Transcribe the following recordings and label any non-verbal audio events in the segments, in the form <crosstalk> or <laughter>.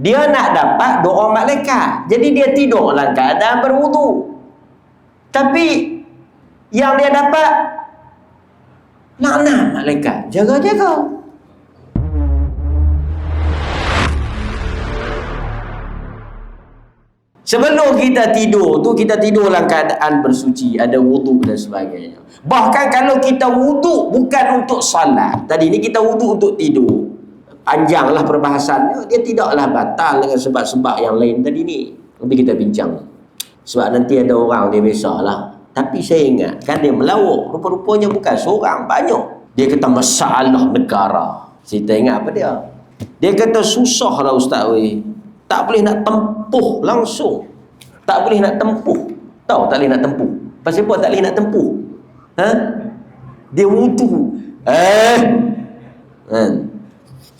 Dia nak dapat doa malaikat. Jadi dia tidur dalam keadaan berwudu. Tapi yang dia dapat laknat malaikat. Jaga-jaga. Sebelum kita tidur tu kita tidur dalam keadaan bersuci, ada wuduk dan sebagainya. Bahkan kalau kita wuduk bukan untuk salat. Tadi ni kita wuduk untuk tidur. Panjanglah perbahasannya, dia tidaklah batal dengan sebab-sebab yang lain tadi ni. Nanti kita bincang. Sebab nanti ada orang dia besarlah. Tapi saya ingat kan dia melawak. Rupa-rupanya bukan seorang, banyak. Dia kata masalah negara. Saya ingat apa dia? Dia kata susah lah ustaz weh. Tak boleh nak tempuh langsung. Tak boleh nak tempuh. Tahu tak boleh nak tempuh. Pasal apa tak boleh nak tempuh? Ha? Dia wudu. Eh? Kan?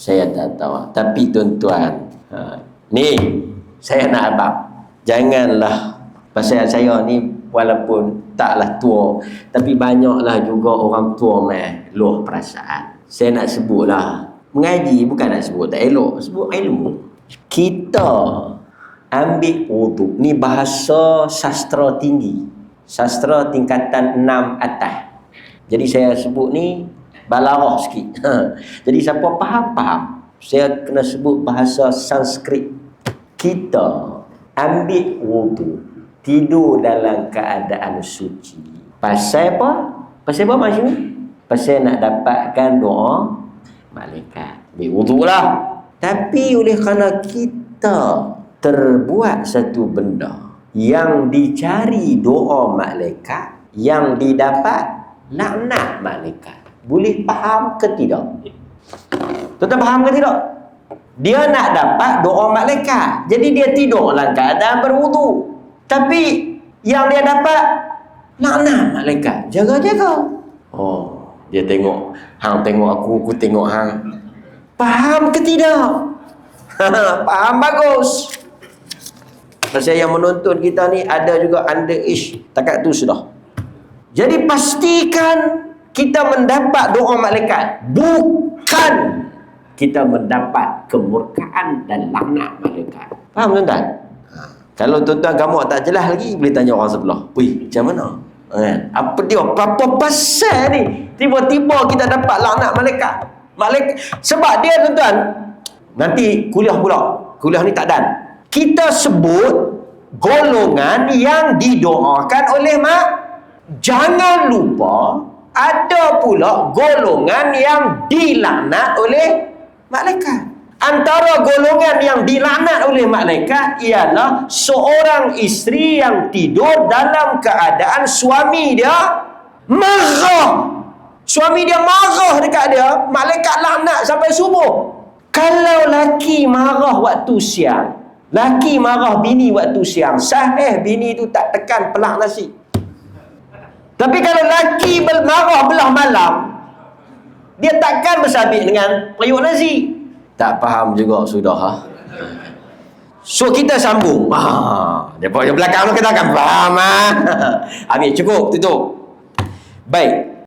Saya tak tahu. Tapi tuan-tuan. Ha. Ni. Saya nak abang. Janganlah. Pasal saya ni walaupun taklah tua. Tapi banyaklah juga orang tua meh. Luah perasaan. Saya nak sebutlah. Mengaji bukan nak sebut tak elok. Sebut ilmu kita ambil wuduk ni bahasa sastra tinggi sastra tingkatan 6 atas jadi saya sebut ni balarah sikit. <laughs> Jadi siapa faham faham. Saya kena sebut bahasa sanskrit. Kita ambil wuduk tidur dalam keadaan suci. Pasal apa? Pasal apa macam ni? Pasal nak dapatkan doa malaikat. Ambil wuduk lah. Tapi oleh kerana kita terbuat satu benda yang dicari doa malaikat, yang didapat laknat malaikat. Boleh faham ke tidak? Tuan faham ke tidak? Dia nak dapat doa malaikat. Jadi dia tidur dalam keadaan berwudu. Tapi yang dia dapat laknat malaikat. Jaga-jaga. Oh, dia tengok. Hang tengok aku, aku tengok hang. Faham ke tidak? <laughs> Faham bagus. Pasal yang menonton kita ni ada juga underage. Takat tu sudah. Jadi pastikan kita mendapat doa malaikat. Bukan kita mendapat kemurkaan dan laknat malaikat. Faham tuan-tuan? Ha. Kalau tuan-tuan kamu tak jelas lagi, boleh tanya orang sebelah. Wih, macam mana? Ha. Apa dia? Apa pasal ni? Tiba-tiba kita dapat laknat malaikat. Malaikat sebab dia tuan-tuan nanti kuliah pula. Kuliah ni tak dan. Kita sebut golongan yang didoakan oleh mak. Jangan lupa ada pula golongan yang dilaknat oleh malaikat. Antara golongan yang dilaknat oleh malaikat ialah seorang isteri yang tidur dalam keadaan suami dia marah Suami dia marah dekat dia, malaikat laknat sampai subuh. Kalau laki marah waktu siang, laki marah bini waktu siang, sahih bini tu tak tekan pelak nasi. Tapi kalau laki marah belah malam, dia takkan bersabit dengan periuk nasi. Tak faham juga sudah. Ha? So kita sambung. Ha, dia yang belakang tu kita akan faham. Ha? <laughs> Ambil cukup tutup. Baik.